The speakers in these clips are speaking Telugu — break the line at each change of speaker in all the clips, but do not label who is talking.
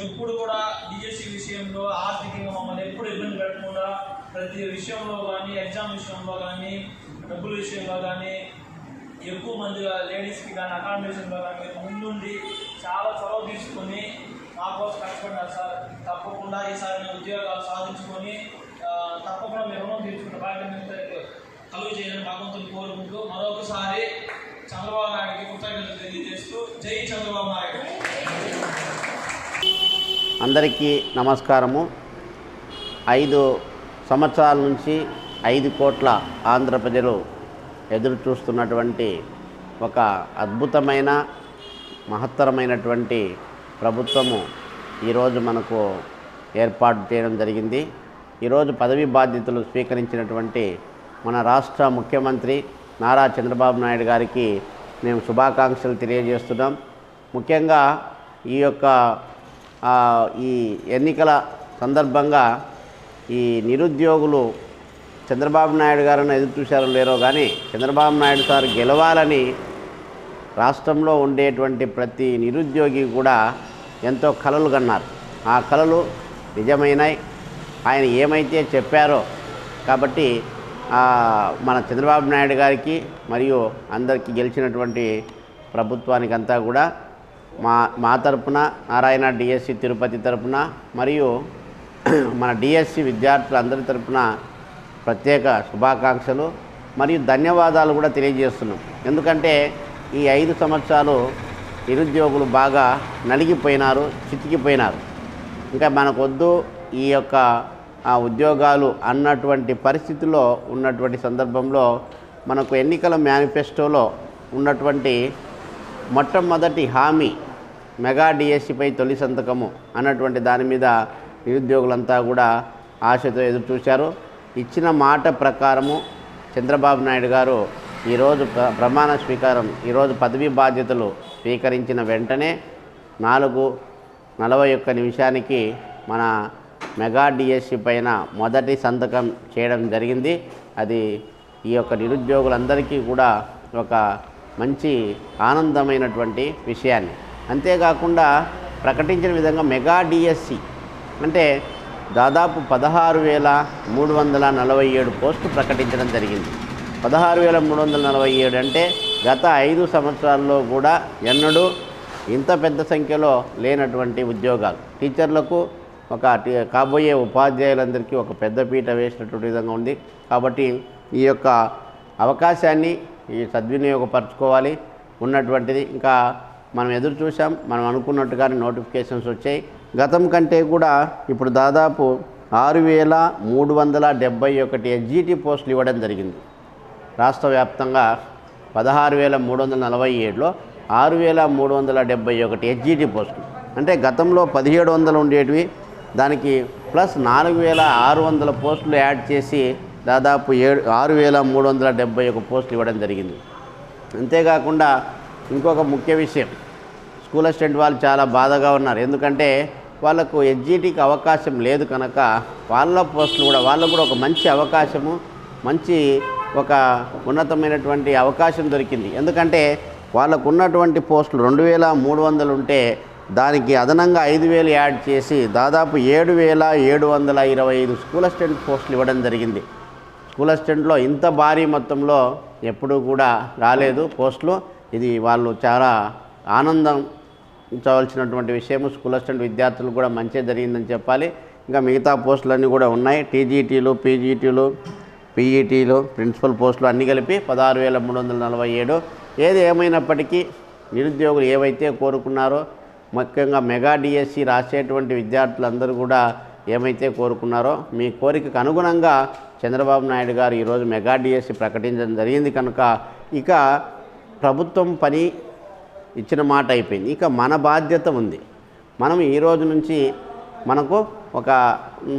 ఎప్పుడు కూడా డిఎస్సి విషయంలో ఆర్థికంగా మమ్మల్ని ఎప్పుడు ఇబ్బంది పెట్టకుండా ప్రతి విషయంలో కానీ ఎగ్జామ్ విషయంలో కానీ డబ్బుల విషయంలో కానీ ఎక్కువ మందిగా లేడీస్కి కానీ అకామిడేషన్లో కానీ మీరు ముందుండి చాలా చొరవ తీసుకొని మా కోసం కష్టపడ్డారు సార్. తప్పకుండా ఈసారి మేము ఉద్యోగాలు సాధించుకొని తప్పకుండా మీ రుణం తీర్చుకున్న బాధ్యత కలుగు చేయాలని భగవంతుని కోరుకుంటూ మరొకసారి చంద్రబాబు నాయుడికి కృతజ్ఞతలు తెలియజేస్తూ జై చంద్రబాబు నాయుడు.
అందరికీ నమస్కారము. ఐదు సంవత్సరాల నుంచి ఐదు కోట్ల ఆంధ్ర ప్రజలు ఎదురు చూస్తున్నటువంటి ఒక అద్భుతమైన మహత్తరమైనటువంటి ప్రభుత్వము ఈరోజు మనకు ఏర్పాటు చేయడం జరిగింది. ఈరోజు పదవి బాధ్యతలు స్వీకరించినటువంటి మన రాష్ట్ర ముఖ్యమంత్రి నారా చంద్రబాబు నాయుడు గారికి మేము శుభాకాంక్షలు తెలియజేస్తున్నాం. ముఖ్యంగా ఈ యొక్క ఈ ఎన్నికల సందర్భంగా ఈ నిరుద్యోగులు చంద్రబాబు నాయుడు గారిని ఎదురు చూశారో లేరో కానీ చంద్రబాబు నాయుడు సార్ గెలవాలని రాష్ట్రంలో ఉండేటువంటి ప్రతి నిరుద్యోగి కూడా ఎంతో కలలు కన్నారు. ఆ కలలు నిజమైనాయి ఆయన ఏమైతే చెప్పారో కాబట్టి మన చంద్రబాబు నాయుడు గారికి మరియు అందరికీ గెలిచినటువంటి ప్రభుత్వానికంతా కూడా మా మా తరపున నారాయణ డిఎస్సి తిరుపతి తరపున మరియు మన డిఎస్సి విద్యార్థులందరి తరపున ప్రత్యేక శుభాకాంక్షలు మరియు ధన్యవాదాలు కూడా తెలియజేస్తున్నాం. ఎందుకంటే ఈ ఐదు సంవత్సరాలు నిరుద్యోగులు బాగా నలిగిపోయినారు చితికిపోయినారు. ఇంకా మనకొద్దు ఈ యొక్క ఆ ఉద్యోగాలు అన్నటువంటి పరిస్థితిలో ఉన్నటువంటి సందర్భంలో మనకు ఎన్నికల మేనిఫెస్టోలో ఉన్నటువంటి మొట్టమొదటి హామీ మెగా డిఎస్సిపై తొలి సంతకము అన్నటువంటి దాని మీద నిరుద్యోగులంతా కూడా ఆశతో ఎదురు చూశారు. ఇచ్చిన మాట ప్రకారము చంద్రబాబు నాయుడు గారు ఈరోజు ప్ర ప్రమాణ స్వీకారం ఈరోజు పదవీ బాధ్యతలు స్వీకరించిన వెంటనే నాలుగు నలభై ఒక్క నిమిషానికి మన మెగా డిఎస్సి పైన మొదటి సంతకం చేయడం జరిగింది. అది ఈ యొక్క నిరుద్యోగులందరికీ కూడా ఒక మంచి ఆనందమైనటువంటి విషయాన్ని అంతేకాకుండా ప్రకటించిన విధంగా మెగా డిఎస్సి అంటే దాదాపు పదహారు వేల మూడు వందల నలభై ఏడు పోస్టు ప్రకటించడం జరిగింది. పదహారు వేల మూడు వందల నలభై ఏడు అంటే గత ఐదు సంవత్సరాల్లో కూడా ఎన్నడూ ఇంత పెద్ద సంఖ్యలో లేనటువంటి ఉద్యోగాలు. టీచర్లకు ఒక టీ- కాబోయే ఉపాధ్యాయులందరికీ ఒక పెద్ద పీట వేసినటువంటి విధంగా ఉంది. కాబట్టి ఈ యొక్క అవకాశాన్ని ఈ సద్వినియోగపరచుకోవాలి. ఉన్నటువంటిది ఇంకా మనం ఎదురు చూసాం మనం అనుకున్నట్టుగానే నోటిఫికేషన్స్ వచ్చాయి. గతం కంటే కూడా ఇప్పుడు దాదాపు ఆరు వేల మూడు వందల డెబ్బై ఒకటి ఎస్జిటి పోస్టులు ఇవ్వడం జరిగింది. రాష్ట్ర వ్యాప్తంగా పదహారు వేల మూడు వందల నలభై ఏడులో ఆరు వేల మూడు వందల డెబ్బై ఒకటి హెచ్జిటి పోస్టులు. అంటే గతంలో పదిహేడు వందలు ఉండేటివి దానికి ప్లస్ నాలుగు వేల ఆరు వందల పోస్టులు యాడ్ చేసి దాదాపు ఏడు ఆరు వేల మూడు వందల డెబ్బై ఒక పోస్టులు ఇవ్వడం జరిగింది. అంతేకాకుండా ఇంకొక ముఖ్య విషయం. స్కూల్ అసిస్టెంట్ వాళ్ళు చాలా బాధగా ఉన్నారు. ఎందుకంటే వాళ్ళకు ఎస్జిటికి అవకాశం లేదు కనుక వాళ్ళ పోస్టులు కూడా వాళ్ళకు కూడా ఒక మంచి అవకాశము మంచి ఒక ఉన్నతమైనటువంటి అవకాశం దొరికింది. ఎందుకంటే వాళ్ళకు ఉన్నటువంటి పోస్టులు రెండు వేల మూడు వందలు ఉంటే దానికి అదనంగా ఐదు వేలు యాడ్ చేసి దాదాపు ఏడు వేల ఏడు వందల ఇరవై ఐదు స్కూల్ అసిస్టెంట్ పోస్టులు ఇవ్వడం జరిగింది. స్కూల్ అసిస్టెంట్లో ఇంత భారీ మొత్తంలో ఎప్పుడూ కూడా రాలేదు పోస్టులు. ఇది వాళ్ళు చాలా ఆనందం ఉంచవలసినటువంటి విషయం స్కూల్ అసిస్టెంట్ విద్యార్థులు కూడా మంచిగా జరిగిందని చెప్పాలి. ఇంకా మిగతా పోస్టులన్నీ కూడా ఉన్నాయి. టీజీటీలు పీజీటీలు పీఈటీలు ప్రిన్సిపల్ పోస్టులు అన్నీ కలిపి పదహారు వేల మూడు వందల నలభై ఏడు. ఏది ఏమైనప్పటికీ నిరుద్యోగులు ఏవైతే కోరుకున్నారో ముఖ్యంగా మెగా డిఎస్సి రాసేటువంటి విద్యార్థులందరూ కూడా ఏమైతే కోరుకున్నారో మీ కోరికకు అనుగుణంగా చంద్రబాబు నాయుడు గారు ఈరోజు మెగా డిఎస్సి ప్రకటించడం జరిగింది కనుక ఇక ప్రభుత్వం పని ఇచ్చిన మాట అయిపోయింది. ఇక మన బాధ్యత ఉంది. మనం ఈ రోజు నుంచి మనకు ఒక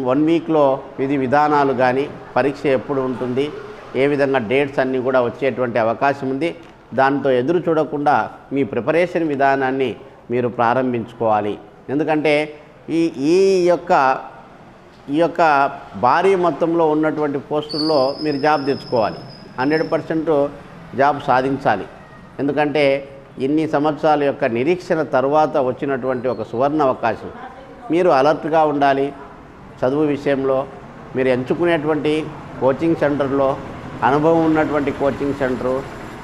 వన్ వీక్లో విధి విధానాలు కానీ పరీక్ష ఎప్పుడు ఉంటుంది ఏ విధంగా డేట్స్ అన్నీ కూడా వచ్చేటువంటి అవకాశం ఉంది. దాంతో ఎదురు చూడకుండా మీ ప్రిపరేషన్ విధానాన్ని మీరు ప్రారంభించుకోవాలి. ఎందుకంటే ఈ ఈ యొక్క ఈ యొక్క భారీ మొత్తంలో ఉన్నటువంటి పోస్టుల్లో మీరు జాబ్ తెచ్చుకోవాలి. హండ్రెడ్ పర్సెంట్ జాబ్ సాధించాలి. ఎందుకంటే ఇన్ని సంవత్సరాల యొక్క నిరీక్షణ తర్వాత వచ్చినటువంటి ఒక సువర్ణ అవకాశం. మీరు అలర్ట్గా ఉండాలి. చదువు విషయంలో మీరు ఎంచుకునేటువంటి కోచింగ్ సెంటర్లో అనుభవం ఉన్నటువంటి కోచింగ్ సెంటరు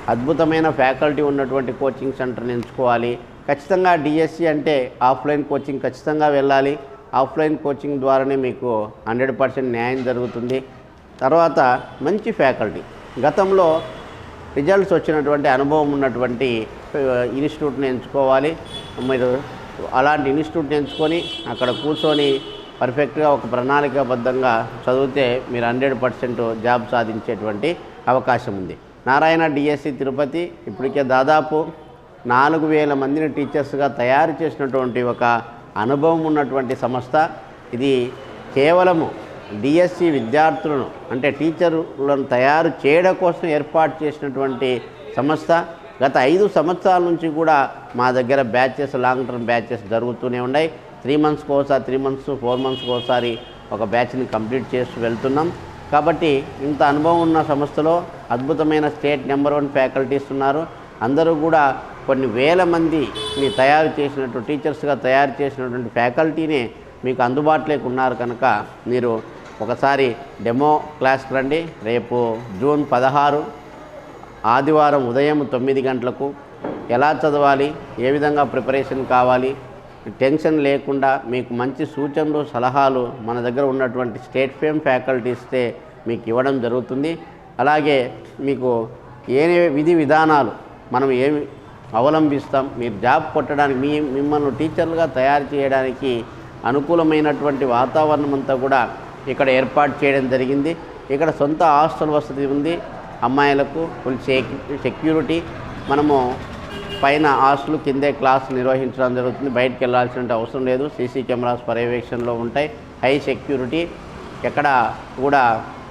అద్భుతమైన ఫ్యాకల్టీ ఉన్నటువంటి కోచింగ్ సెంటర్ని ఎంచుకోవాలి. ఖచ్చితంగా డిఎస్సి అంటే ఆఫ్లైన్ కోచింగ్ ఖచ్చితంగా వెళ్ళాలి. ఆఫ్లైన్ కోచింగ్ ద్వారానే మీకు హండ్రెడ్ పర్సెంట్ న్యాయం జరుగుతుంది. తర్వాత మంచి ఫ్యాకల్టీ. గతంలో రిజల్ట్స్ వచ్చినటువంటి అనుభవం ఉన్నటువంటి ఇన్స్టిట్యూట్ని ఎంచుకోవాలి. మీరు అలాంటి ఇన్స్టిట్యూట్ని ఎంచుకొని అక్కడ కూర్చొని పర్ఫెక్ట్గా ఒక ప్రణాళికాబద్ధంగా చదివితే మీరు హండ్రెడ్ పర్సెంట్ జాబ్ సాధించేటువంటి అవకాశం ఉంది. నారాయణ డిఎస్సి తిరుపతి ఇప్పటికే దాదాపు నాలుగు వేల మందిని టీచర్స్గా తయారు చేసినటువంటి ఒక అనుభవం ఉన్నటువంటి సంస్థ. ఇది కేవలము డిఎస్సి విద్యార్థులను అంటే టీచర్లను తయారు చేయడం కోసం ఏర్పాటు చేసినటువంటి సంస్థ గత ఐదు సంవత్సరాల నుంచి కూడా మా దగ్గర బ్యాచెస్ లాంగ్ టర్మ్ బ్యాచెస్ జరుగుతూనే ఉన్నాయి. త్రీ మంత్స్కి ఒకసారి త్రీ మంత్స్ ఫోర్ మంత్స్కి ఒకసారి ఒక బ్యాచ్ని కంప్లీట్ చేస్తూ వెళ్తున్నాం. కాబట్టి ఇంత అనుభవం ఉన్న సంస్థలో అద్భుతమైన స్టేట్ నెంబర్ వన్ ఫ్యాకల్టీస్ ఉన్నారు. అందరూ కూడా కొన్ని వేల మందిని తయారు చేసినట్టు టీచర్స్గా తయారు చేసినటువంటి ఫ్యాకల్టీనే మీకు అందుబాటులోకి ఉన్నారు కనుక మీరు ఒకసారి డెమో క్లాస్కి రండి. రేపు జూన్ పదహారు ఆదివారం ఉదయం తొమ్మిది గంటలకు ఎలా చదవాలి ఏ విధంగా ప్రిపరేషన్ కావాలి టెన్షన్ లేకుండా మీకు మంచి సూచనలు సలహాలు మన దగ్గర ఉన్నటువంటి స్టేట్ ఫేమ్ ఫ్యాకల్టీస్తే మీకు ఇవ్వడం జరుగుతుంది. అలాగే మీకు ఏ విధి విధానాలు మనం ఏమి అవలంబిస్తాం మీరు జాబ్ కొట్టడానికి మీ మిమ్మల్ని టీచర్లుగా తయారు చేయడానికి అనుకూలమైనటువంటి వాతావరణం అంతా కూడా ఇక్కడ ఏర్పాటు చేయడం జరిగింది. ఇక్కడ సొంత హాస్టల్ వసతి ఉంది. అమ్మాయిలకు ఫుల్ సెక్యూరిటీ మనము పైన హాస్టల్ కిందే క్లాస్ నిర్వహించడం జరుగుతుంది. బయటకు వెళ్ళాల్సిన అవసరం లేదు. సీసీ కెమెరాస్ పర్యవేక్షణలో ఉంటాయి. హై సెక్యూరిటీ ఎక్కడ కూడా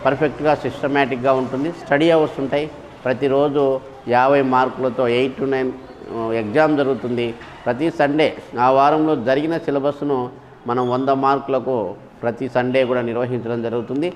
పర్ఫెక్ట్గా సిస్టమేటిక్గా ఉంటుంది. స్టడీ అవర్స్ ఉంటాయి. ప్రతిరోజు యాభై మార్కులతో ఎయిట్ టు నైన్ ఎగ్జామ్ జరుగుతుంది. ప్రతి సండే ఆ వారంలో జరిగిన సిలబస్ను మనం వంద మార్కులకు ప్రతి సండే కూడా నిర్వహించడం జరుగుతుంది.